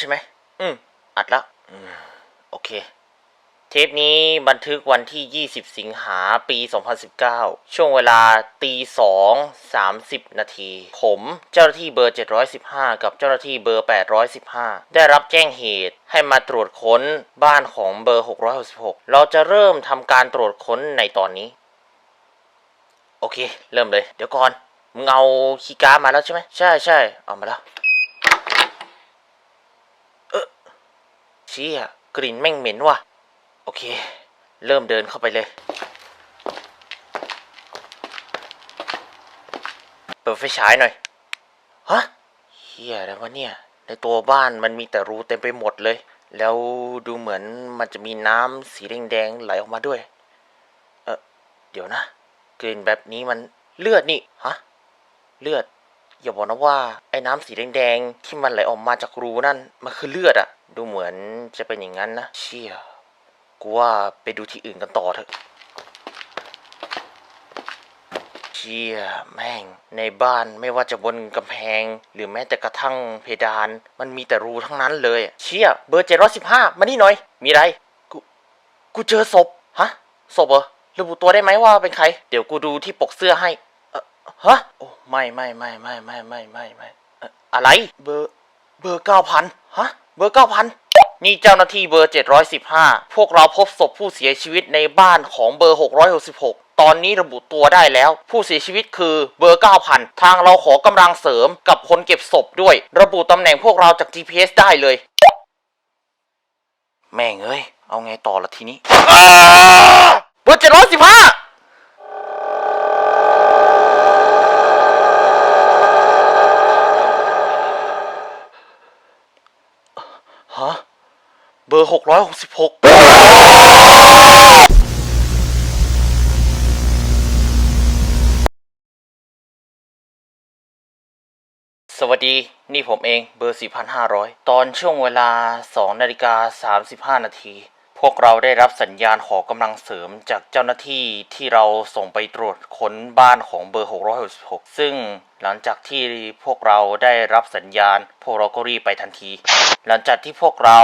ช่ไหม อืม อัดแล้วอืม โอเค เทปนี้บันทึกวันที่ 20 สิงหาปี 2019 ช่วงเวลาตีสองสามสิบนาที ผมเจ้าหน้าที่เบอร์ 715 กับเจ้าหน้าที่เบอร์ 815 ได้รับแจ้งเหตุให้มาตรวจค้นบ้านของเบอร์ 666 เราจะเริ่มทำการตรวจค้นในตอนนี้ โอเค เริ่มเลย เดี๋ยวก่อน มึงเอาคีย์การ์ดมาแล้วใช่ไหม ใช่ใช่เอามาแล้ว เออ ชี่ยกลิ่นแม่งเหม็นว่ะ โอเค เริ่มเดินเข้าไปเลย เปิดไฟฉายหน่อย ฮะเฮียอะไรวะเนี่ย ในตัวบ้านมันมีแต่รูเต็มไปหมดเลย แล้วดูเหมือนมันจะมีน้ำสีแดงๆไหลออกมาด้วย เออเดี๋ยวนะ กลิ่นแบบนี้มันเลือดนี่ ฮะ เลือด อย่าบอกนะว่าไอ้น้ำสีแดงๆ ที่มันไหลออกมาจากรูนั่น มันคือเลือดอะดูเหมือนจะเป็นอย่างนั้นนะ เชี่ย กูว่าไปดูที่อื่นกันต่อเถอะ เชี่ย แม่ง ในบ้านไม่ว่าจะบนกำแพง หรือแม้แต่กระทั่งเพดาน มันมีแต่รูทั้งนั้นเลย เชี่ย เบอร์เจ็ดร้อยสิบห้ามานี่หน่อย มีอะไร กู กูเจอศพ ฮะ ศพเหรอ ระบุตัวได้ไหมว่าเป็นใคร เดี๋ยวกูดูที่ปกเสื้อให้ ฮะโอ้ไม่ไม่ไม่ไม่ไม่ไม่ไม่ไม่อะไรเบอร์เบอร์เก้าพันฮะเบอร์เก้าพันนี่เจ้าหน้าที่เบอร์ 715 พวกเราพบศพผู้เสียชีวิตในบ้านของเบอร์ 666 ตอนนี้ระบุตัวได้แล้ว ผู้เสียชีวิตคือเบอร์ 9,000 ทางเราขอกำลังเสริมกับคนเก็บศพด้วย ระบุตำแหน่งพวกเราจาก GPS ได้เลย แม่งเอ้ย เอาไงต่อละทีนี้อ้าเบอร์ 715 ฮะ เบอร์หกร้อยหกสิบหกสวัสดี นี่ผมเองเบอร์ 4,500 ตอนช่วงเวลา 2 นาฬิกา 35 นาที พวกเราได้รับสัญญาณขอกำลังเสริมจากเจ้าหน้าที่ที่เราส่งไปตรวจค้นบ้านของเบอร์ 666 ซึ่งหลังจากที่พวกเราได้รับสัญญาณ พวกเราก็รีบไปทันที หลังจากที่พวกเรา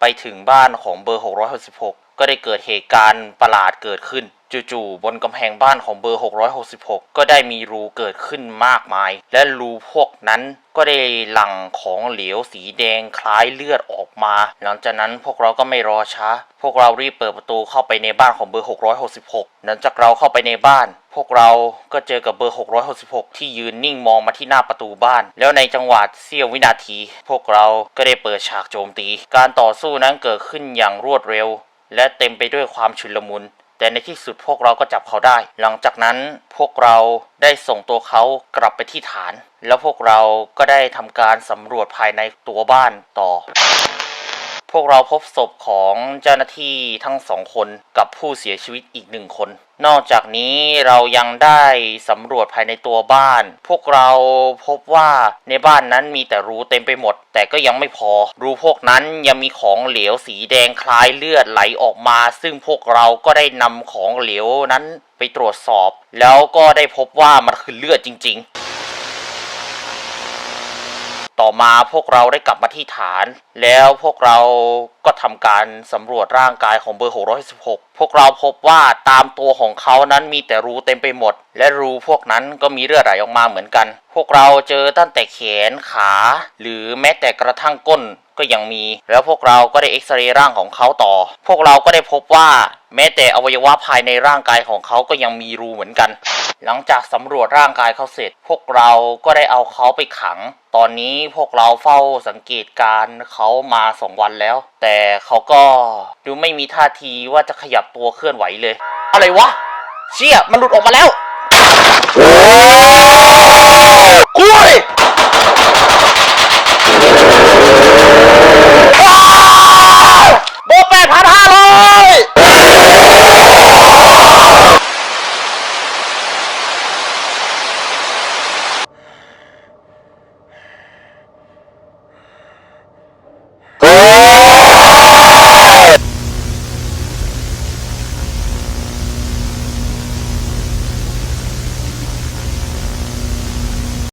ไปถึงบ้านของเบอร์ 666 ก็ได้เกิดเหตุการณ์ประหลาดเกิดขึ้น จู่ๆบนกำแพงบ้านของเบอร์ 666 ก็ได้มีรูเกิดขึ้นมากมาย และรูพวกนั้นก็ได้หลั่งของเหลวสีแดงคล้ายเลือดออกมา หลังจากนั้นพวกเราก็ไม่รอช้า พวกเรารีบเปิดประตูเข้าไปในบ้านของเบอร์ 666 หลังจากเราเข้าไปในบ้าน พวกเราก็เจอกับเบอร์ 666 ที่ยืนนิ่งมองมาที่หน้าประตูบ้าน แล้วในจังหวะเสี้ยววินาที พวกเราก็ได้เปิดฉากโจมตี การต่อสู้นั้นเกิดขึ้นอย่างรวดเร็ว และเต็มไปด้วยความชุลมุน แต่ในที่สุดพวกเราก็จับเขาได้ หลังจากนั้นพวกเราได้ส่งตัวเขากลับไปที่ฐาน แล้วพวกเราก็ได้ทำการสำรวจภายในตัวบ้านต่อ วกเราพบศพของเจ้าหน้าที่ทั้งสองคนกับผู้เสียชีวิตอีกหนึ่งคน นอกจากนี้เรายังได้สำรวจภายในตัวบ้าน พวกเราพบว่าในบ้านนั้นมีแต่รูเต็มไปหมด แต่ก็ยังไม่พอ รูพวกนั้นยังมีของเหลวสีแดงคล้ายเลือดไหลออกมา ซึ่งพวกเราก็ได้นำของเหลวนั้นไปตรวจสอบ แล้วก็ได้พบว่ามันคือเลือดจริง ๆ ต่อมาพวกเราได้กลับมาที่ฐาน แล้วพวกเราก็ทำการสำรวจร่างกายของเบอร์ 616 พวกเราพบว่าตามตัวของเขานั้นมีแต่รูเต็มไปหมด และรูพวกนั้นก็มีเลือดไหลออกมาเหมือนกัน พวกเราเจอตั้งแต่แขนขา หรือแม้แต่กระทั่งก้น ก็ยังมี แล้วพวกเราก็ได้เอ็กซเรย์ร่างของเขาต่อ พวกเราก็ได้พบว่าแม้แต่อวัยวะภายในร่างกายของเขาก็ยังมีรูเหมือนกัน หลังจากสำรวจร่างกายเขาเสร็จ พวกเราก็ได้เอาเขาไปขัง ตอนนี้พวกเราเฝ้าสังเกตการเขามาสองวันแล้ว แต่เขาก็ดูไม่มีท่าทีว่าจะขยับตัวเคลื่อนไหวเลย อะไรวะ เชี่ยมันหลุดออกมาแล้วโอ้ย